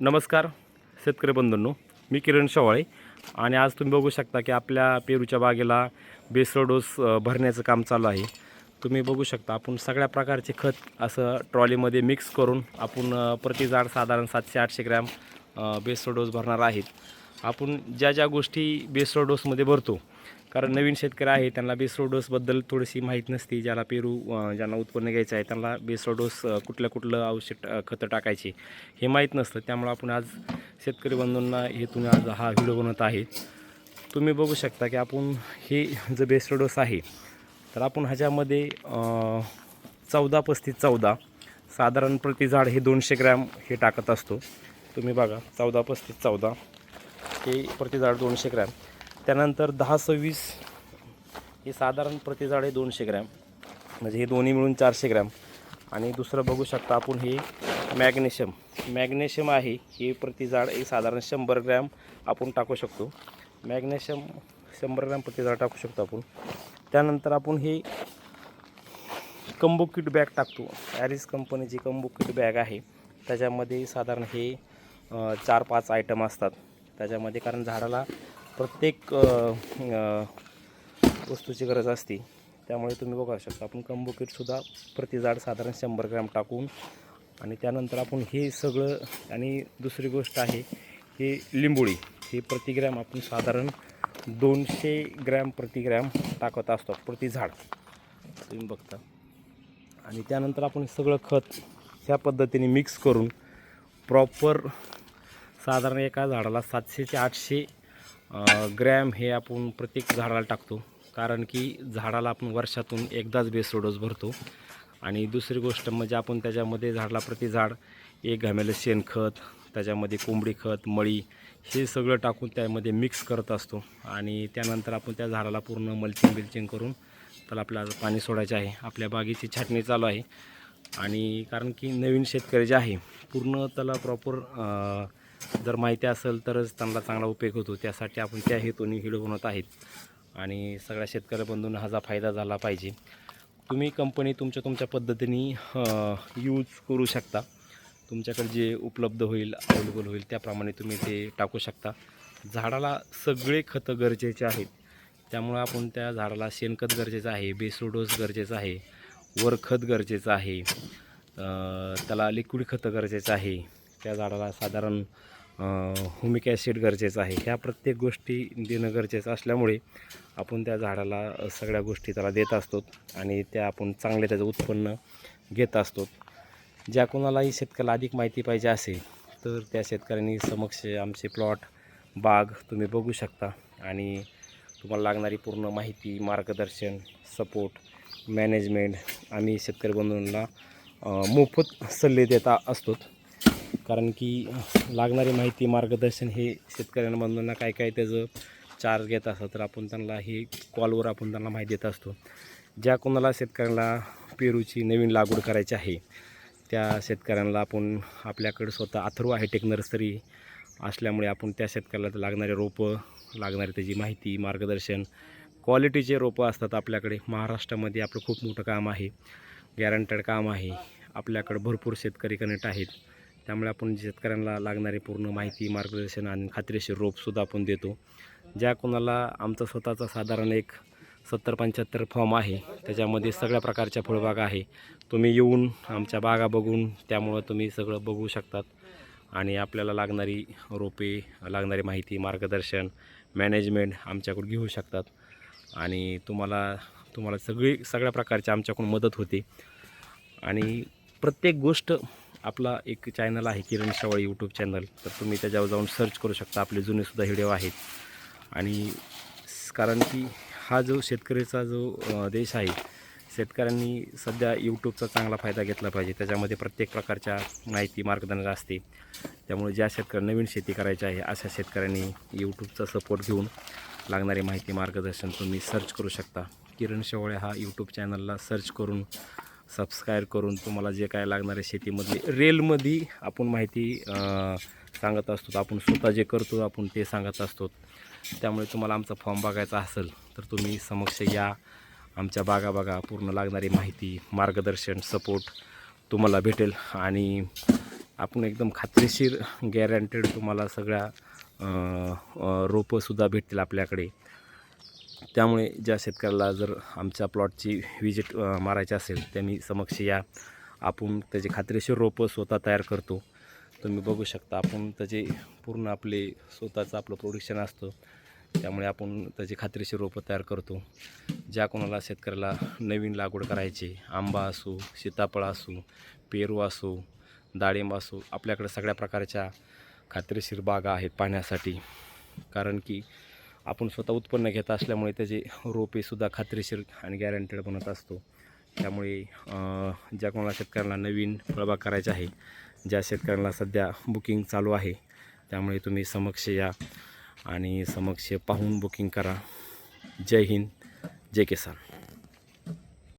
नमस्कार शेतकरी बंधूंनो. मी किरण शवाळे आणि आज तुम्ही बघू शकता की आपल्या पेरूच्या बागेला बेसळ डोस भरण्याचं काम चालू आहे. तुम्ही बघू शकता आपण सगळ्या प्रकारचे खत असं ट्रॉलीमध्ये मिक्स करून आपण प्रतिजाड प्रति झाड साधारण सातशे आठशे ग्रॅम बेसळ डोस भरणार आहेत. आपण ज्या ज्या गोष्टी बेसळ डोसमध्ये भरतो कारण नवीन शेतकरी आहे त्यांना बेसळ डोसबद्दल थोडीशी माहीत नसते. ज्याला पेरू ज्यांना उत्पन्न घ्यायचं आहे त्यांना बेसरोडोस डोस कुठलं कुठलं औषध खतं टाकायची हे माहीत नसतं. त्यामुळे आपण आज शेतकरी बंधूंना हेतून आज हा व्हिडिओ बनवत आहे. तुम्ही बघू शकता की आपण हे जे बेसळ डोस आहे तर आपण ह्याच्यामध्ये चौदा पस्तीस चौदा साधारण प्रति झाड हे दोनशे ग्रॅम हे टाकत असतो. तुम्ही बघा चौदा पस्तीस चौदा हे प्रति झाड दोनशे ग्रॅम. त्यानंतर दहा सव्वीस हे साधारण प्रतिजाड आहे हे दोनशे ग्रॅम. म्हणजे हे दोन्ही मिळून चारशे ग्रॅम. आणि दुसरं बघू शकता आपण हे मॅग्नेशियम. मॅग्नेशियम आहे हे प्रति झाड हे साधारण शंभर ग्रॅम आपण टाकू शकतो. मॅग्नेशियम शंभर ग्रॅम प्रति झाड टाकू शकतो आपण. त्यानंतर आपण हे कंबो किट बॅग टाकतो. ॲरिस कंपनीची कंबो किट बॅग आहे. त्याच्यामध्ये साधारण हे चार पाच आयटम असतात. त्याच्यामध्ये कारण झाडाला प्रत्येक वस्तूची गरज असते. त्यामुळे तुम्ही बघू शकता आपण कंबो किटसुद्धा प्रति झाड साधारण शंभर ग्रॅम टाकून आणि त्यानंतर आपण हे सगळं आणि दुसरी गोष्ट आहे हे लिंबोळी. हे प्रति ग्रॅम आपण साधारण दोनशे ग्रॅम प्रति ग्रॅम टाकत असतो प्रति झाड. तुम्ही बघता. आणि त्यानंतर आपण सगळं खत ह्या पद्धतीने मिक्स करून प्रॉपर साधारण एका झाडाला सातशे ते आठशे ग्रॅम हे आपण प्रत्येक झाडाला टाकतो कारण की झाडाला आपण वर्षातून एकदाच बेसरोडोस भरतो. आणि दुसरी गोष्ट म्हणजे आपण त्याच्यामध्ये झाडाला प्रति झाड एक घामेलं शेणखत त्याच्यामध्ये कोंबडी खत मळी हे सगळं टाकून त्यामध्ये मिक्स करत असतो. आणि त्यानंतर आपण त्या झाडाला पूर्ण मल्चिंग बिल्चिंग करून त्याला आपल्याला पाणी सोडायचे आहे. आपल्या बागेची छाटणी चालू आहे. आणि कारण की नवीन शेतकरी जे आहे पूर्ण त्याला प्रॉपर जर माहिती असेल तरच त्यांना चांगला उपयोग होतो. त्यासाठी आपण त्या हेतूने व्हिडिओ बनवत आहेत. आणि सगळ्या शेतकरी बंधूंना हा फायदा झाला पाहिजे. तुम्ही कंपनी तुमच्या तुमच्या पद्धतीने यूज करू शकता. तुमच्याकडे जे उपलब्ध होईल अवेलेबल होईल त्याप्रमाणे तुम्ही ते टाकू शकता. झाडाला सगळे खतं गरजेचे आहेत. त्यामुळं आपण त्या झाडाला शेणखत गरजेचं आहे बेसोडोस गरजेचं आहे वरखत गरजेचं आहे त्याला लिक्विड खतं गरजेचं आहे. त्या झाडाला साधारण हुमिक ॲसिड गरजेचं आहे. ह्या प्रत्येक गोष्टी देणं गरजेचं असल्यामुळे आपण त्या झाडाला सगळ्या गोष्टी त्याला देत असतो आणि त्या आपण चांगले त्याचं उत्पन्न घेत असतो. ज्या कोणालाही शेतकऱ्याला अधिक माहिती पाहिजे असेल तर त्या शेतकऱ्यांनी समक्ष आमचे प्लॉट बाग तुम्ही बघू शकता आणि तुम्हाला लागणारी पूर्ण माहिती मार्गदर्शन सपोर्ट मॅनेजमेंट आम्ही शेतकरी बंधूंना मोफत सल्ले देता असतो. कारण की लागणारी माहिती मार्गदर्शन हे शेतकऱ्यांबंधूंना काय काय त्याचं चार्ज घेत असतं तर आपण त्यांना हे कॉलवर आपण त्यांना माहिती देत असतो. ज्या कोणाला शेतकऱ्यांना पेरूची नवीन लागवड करायची आहे त्या शेतकऱ्यांना आपण आपल्याकडे स्वतः अथर्व हायटेक नर्सरी असल्यामुळे आपण त्या शेतकऱ्याला लागणारे रोपं लागणारी त्याची माहिती मार्गदर्शन क्वालिटीचे रोपं असतात आपल्याकडे. महाराष्ट्रामध्ये आपलं खूप मोठं काम आहे गॅरंटेड काम आहे. आपल्याकडे भरपूर शेतकरी कनेक्ट आहेत. त्यामुळे आपण शेतकऱ्यांना लागणारी पूर्ण माहिती मार्गदर्शन आणि खात्रीशीर रोपसुद्धा आपण देतो. ज्या कोणाला आमचा स्वतःचा साधारण एक सत्तर पंच्याहत्तर फॉर्म आहे त्याच्यामध्ये सगळ्या प्रकारच्या फळबागा आहे तुम्ही येऊन आमच्या बागा बघून त्यामुळं तुम्ही सगळं बघू शकतात. आणि आपल्याला लागणारी रोपे लागणारी माहिती मार्गदर्शन मॅनेजमेंट आमच्याकडून घेऊ शकतात. आणि तुम्हाला तुम्हाला सगळी सगळ्या प्रकारची आमच्याकडून मदत होते. आणि प्रत्येक गोष्ट आपला एक चॅनल आहे किरण शवाळी यूट्यूब चॅनल तर तुम्ही त्याच्यावर जाऊन सर्च करू शकता. आपले जुनेसुद्धा व्हिडिओ आहेत. आणि कारण की हा जो शेतकरीचा जो देश आहे शेतकऱ्यांनी सध्या यूट्यूबचा चांगला फायदा घेतला पाहिजे. त्याच्यामध्ये प्रत्येक प्रकारच्या माहिती मार्गदर्शन असते. त्यामुळे ज्या शेतकऱ्यांना नवीन शेती करायची आहे अशा शेतकऱ्यांनी यूट्यूबचा सपोर्ट घेऊन लागणारी माहिती मार्गदर्शन तुम्ही सर्च करू शकता. किरण शेवळे हा यूट्यूब चॅनलला सर्च करून सबस्क्राईब करून तुम्हाला जे काय लागणारे शेतीमधली रेलमध्ये आपण माहिती सांगत असतो. आपण स्वतः जे करतो आपण ते सांगत असतो. त्यामुळे तुम्हाला आमचा फॉर्म बघायचा असेल तर तुम्ही समक्ष या. आमच्या बागा बागा पूर्ण लागणारी माहिती मार्गदर्शन सपोर्ट तुम्हाला भेटेल. आणि आपण एकदम खात्रीशीर गॅरंटेड तुम्हाला सगळ्या रोपंसुद्धा भेटतील आपल्याकडे. त्यामुळे ज्या शेतकऱ्याला जर आमच्या प्लॉटची विजिट मारायची असेल त्यांनी समक्ष या. आपण त्याची खात्रीशीर रोपं स्वतः तयार करतो. तुम्ही बघू शकता आपण त्याचे पूर्ण आपले स्वतःचं आपलं प्रोडक्शन असतं. त्यामुळे आपण त्याची खात्रीशीर रोपं तयार करतो. ज्या कोणाला शेतकऱ्याला नवीन लागवड करायची आंबा असो सीताफळ असो पेरू असो डाळिंब असो आपल्याकडे सगळ्या प्रकारच्या खात्रीशीर बागा आहेत पाण्यासाठी. कारण की आपण स्वतः उत्पन्न घेत असल्यामुळे त्याचे रोपेसुद्धा खात्रीशीर आणि गॅरंटेड बनत असतो. त्यामुळे ज्या कोणाला शेतकऱ्यांना नवीन फळबाग करायचा आहे ज्या शेतकऱ्यांना सध्या बुकिंग चालू आहे त्यामुळे तुम्ही समक्ष या आणि समक्ष पाहून बुकिंग करा. जय हिंद जय किसान.